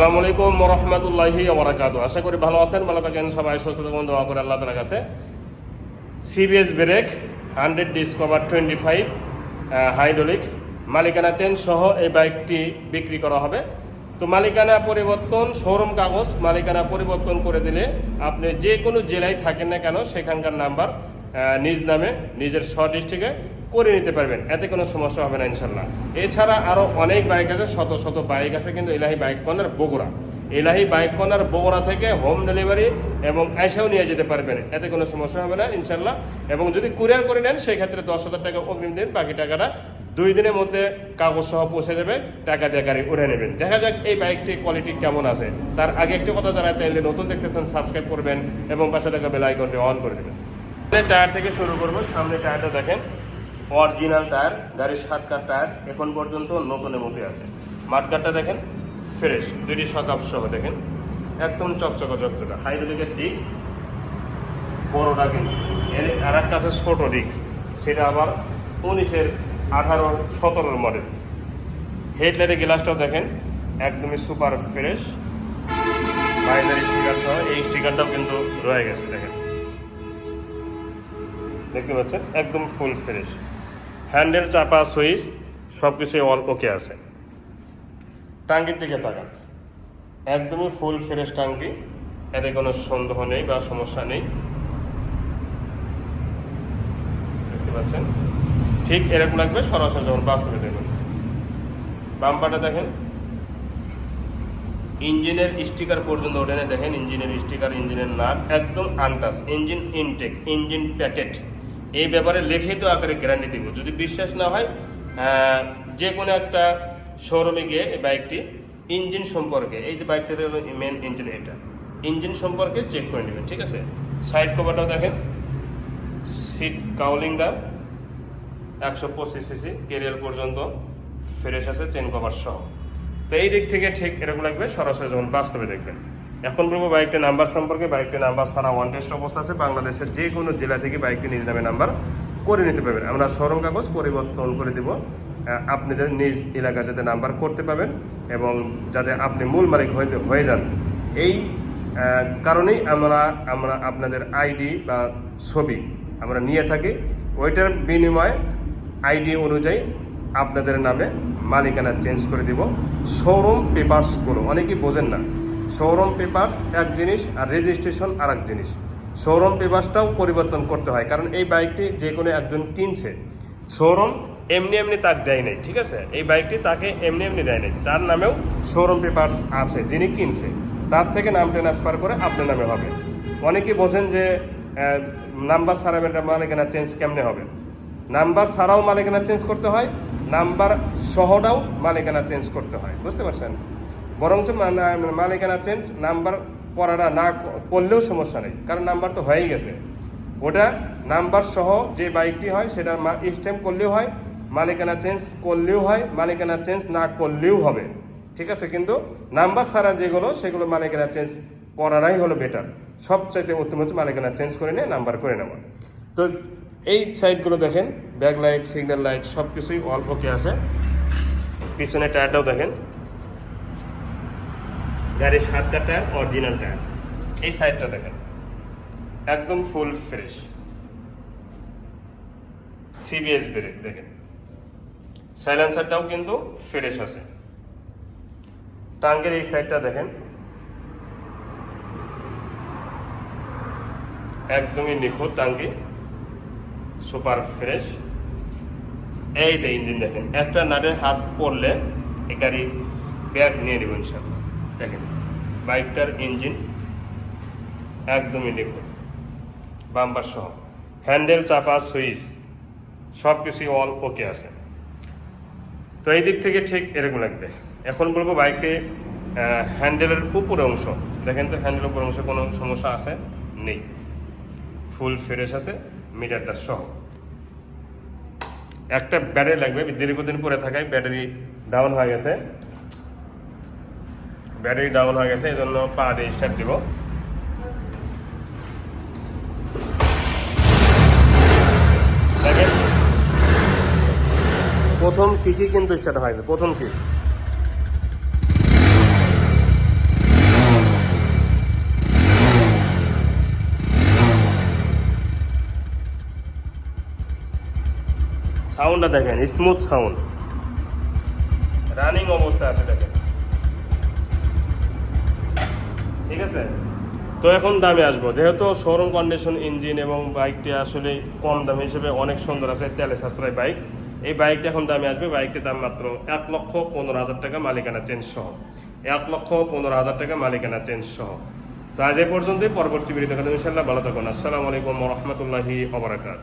আসসালামু আলাইকুম রহমতুল্লাহি ওবরাকাতু। আশা করি ভালো আছেন, ভালো থাকেন, সবাই সুস্থ থাকুন, দোয়া করে আল্লাহ তালার কাছে। CBS brake, hundred Discover twenty five hydraulic. মালিকানা চেঞ্জ সহ এই বাইকটি বিক্রি করা হবে। তো মালিকানা পরিবর্তন, শোরুম কাগজ, মালিকানা পরিবর্তন করে দিলে আপনি যে কোনো জেলায় থাকেন না কেন, সেখানকার নাম্বার নিজ নামে, নিজের স্ব ডিস্ট্রিক্টে করে নিতে পারবেন, এতে কোনো সমস্যা হবে না ইনশাল্লাহ এছাড়া আরও অনেক বাইক আছে, শত শত বাইক আছে, কিন্তু Elahi bike corner Bogura. Elahi bike corner Bogura থেকে হোম ডেলিভারি এবং এসেও নিয়ে যেতে পারবেন, এতে কোনো সমস্যা হবে না ইনশাল্লাহ এবং যদি কুরিয়ার করে নেন সেই ক্ষেত্রে দশ হাজার টাকা অগ্রিম দিন, বাকি টাকাটা দুই দিনের মধ্যে কাগজ সহ পৌঁছে যাবে টাকা দিয়ে গাড়ি উঠে নেবেন। দেখা যাক এই বাইকটির কোয়ালিটি কেমন আছে। তার আগে একটি কথা যারা চাইলে নতুন দেখতেছেন সাবস্ক্রাইব করবেন এবং পাশে থাকা বেল আইকনটি অন করে দেবেন। টায়ার থেকে শুরু করব সামনে টায়ারটা দেখেন। অরিজিনাল টায়ার, গাড়ির সাত কার টায়ার এখন পর্যন্ত নতুনের মধ্যে আছে। মাঠগাটটা দেখেন ফ্রেশ দুইটি সকাপ সহ দেখেন। একদম চকচকা চকচকা হাইড্রোলিকের ডিস্ক বড়টা কিন্তু। এর আর একটা আছে ছোটো ডিস্ক সেটা আবার উনিশের আঠারোর সতেরোর মডেল হেডলাইটের গ্লাসটাও দেখেন, একদমই সুপার ফ্রেশ বাইনারি স্টিকার সহ, এই স্টিকারটাও কিন্তু রয়ে গেছে, দেখেন। দেখতে পাচ্ছেন? একদম ফুল ফ্রেশ হ্যান্ডেল চাপা, সুইচ সব কিছুই অল ওকে আছে। টাঙ্কির দিকে তাকান। একদমই ফুল ফ্রেশ টাঙ্কি, এতে কোনো সন্দেহ নেই বা সমস্যা নেই। দেখতে পাচ্ছেন? ঠিক এরকম লাগবে সরাসরি যখন বাস্তবে দেখুন বাম্পারটা দেখেন। ইঞ্জিনের স্টিকার পর্যন্ত ওঠে না দেখেন ইঞ্জিনের স্টিকার, ইঞ্জিনের নাট, একদম untouched engine intake engine packet এই ব্যাপারে লিখিত আকারে গ্যারান্টি দিব। যদি বিশ্বাস না হয় যে কোনো একটা শোরুমে গিয়ে এই বাইকটি ইঞ্জিন সম্পর্কে, এই যে বাইকটার মেন ইঞ্জিন এটা, ইঞ্জিন সম্পর্কে চেক করে নেবেন, ঠিক আছে? সাইড কভারটাও দেখেন। সিট কাউলিং দা একশো পঁচিশ সিসি কেরিয়ার পর্যন্ত ফ্রেশ আছে চেন কভার সহ। তো এই দিক থেকে ঠিক এরকম লাগবে, সরাসরি যখন বাস্তবে দেখবেন। এখন বলব বাইকটির নাম্বার সম্পর্কে। বাইকটির নাম্বার ছাড়া ওয়ান টেস্ট অবস্থা আছে। বাংলাদেশের যে কোনো জেলা থেকে বাইকটি নিজ নামে নাম্বার করে নিতে পারবেন। আমরা শোরুম কাগজ পরিবর্তন করে দিব। আপনাদের নিজ এলাকা যাতে নাম্বার করতে পাবেন এবং যাতে আপনি মূল মালিক হয়ে হয়ে যান। এই কারণেই আমরা আমরা আপনাদের আইডি বা ছবি আমরা নিয়ে থাকি। ওইটার বিনিময়ে আইডি অনুযায়ী আপনাদের নামে মালিকানা চেঞ্জ করে দিব। শোরুম পেপারসগুলো, অনেকেই বোঝেন না। শোরুম পেপারস এক জিনিস, আর রেজিস্ট্রেশন আর এক জিনিস। শোরুম পেপারসটাও পরিবর্তন করতে হয়, কারণ এই বাইকটি যে কোনো একজন কিনছে। শোরুম এমনি এমনি তার দেয় নাই, ঠিক আছে? এই বাইকটি তাকে এমনি এমনি দেয় নাই। তার নামেও শোরুম পেপারস আছে, যিনি কিনছে। তার থেকে নাম ট্রান্সফার করে আপনার নামে হবে। অনেকে বোঝেন যে নাম্বার সারাবেনটা মালিকানা চেঞ্জ কেমনে হবে? নাম্বার ছাড়াও মালিকানা চেঞ্জ করতে হয় নাম্বার সহটাও মালিকানা চেঞ্জ করতে হয়। বুঝতে পারছেন? বরঞ্চ মা- মালিকানা চেঞ্জ নাম্বার করাটা না করলেও সমস্যা নেই, কারণ নাম্বার তো হয়েই গেছে। ওটা নাম্বার সহ যে বাইকটি হয়, সেটা স্ট্যাম্প করলেও হয়, মালিকানা চেঞ্জ করলেও হয়, মালিকানা চেঞ্জ না করলেও হবে। ঠিক আছে? কিন্তু নাম্বার ছাড়া যেগুলো, সেগুলো মালিকানা চেঞ্জ করাটাই হলো বেটার সবচাইতে উত্তম হচ্ছে মালিকানা চেঞ্জ করে নিয়ে নাম্বার করে নেওয়া। তো এই সাইডগুলো দেখেন ব্যাক লাইট সিগন্যাল লাইট সব কিছুই অল্প কি আছে। পিছনে টায়ারটাও দেখেন। গাড়ির সাতটা টায়ার অরিজিনাল টায়ার এই সাইডটা দেখেন। একদম ফুল ফ্রেশ সিবিএস ব্রেক দেখেন। সাইলেন্সারটাও কিন্তু ফ্রেশ আছে। টাঙ্গের এই সাইডটা দেখেন। একদমই নিখুঁত টাঙ্গি সুপার ফ্রেশ এই যে ইঞ্জিন দেখেন। একটা নাটের হাত পড়লে এই গাড়ি ব্যাগ নিয়ে নেব ইনশাল্লাহ দেখেন, বাইকটার ইঞ্জিন একদমই নিখুঁত বাম্পার সহ। হ্যান্ডেল, চাপা, সুইচ সব কিছুই অল ওকে আছে। তো এই দিক থেকে ঠিক এরকম লাগবে। এখন বলব বাইকে হ্যান্ডেলের উপরে অংশ। দেখেন তো হ্যান্ডেলের উপর অংশে কোনো সমস্যা আছে? নেই। ফুল ফ্রেশ আছে, মিটারটা সহ। একটা ব্যাটারি লাগবে, দীর্ঘদিন পরে থাকায় ব্যাটারি ডাউন হয়ে গেছে। ব্যাটারি ডাউন হয়ে গেছে এই জন্য পা দিয়ে স্টার্ট দিব। প্রথম কিকই কিন্তু স্টার্ট হয়নি প্রথম কিক সাউন্ডটা দেখেন স্মুথ সাউন্ড রানিং অবস্থা আছে, দেখেন। ঠিক আছে? তো এখন দামে আসব। যেহেতু শোরুম কন্ডিশন ইঞ্জিন এবং বাইকটি আসলে কম দাম হিসেবে অনেক সুন্দর আছে, তেলে সাশ্রয় বাইক এই বাইকটি এখন দামে আসবে। বাইকটির দাম মাত্র এক লক্ষ পনেরো হাজার টাকা মালিকানা চেঞ্জ সহ। এক লক্ষ পনেরো হাজার টাকা মালিকানা চেঞ্জ সহ। তো আজ এই পর্যন্তই। পরবর্তী ভিডিও দেখা ইনশাল্লাহ ভালো থাকুন। আসসালামু আলাইকুম রহমতুল্লাহি অবরাকাত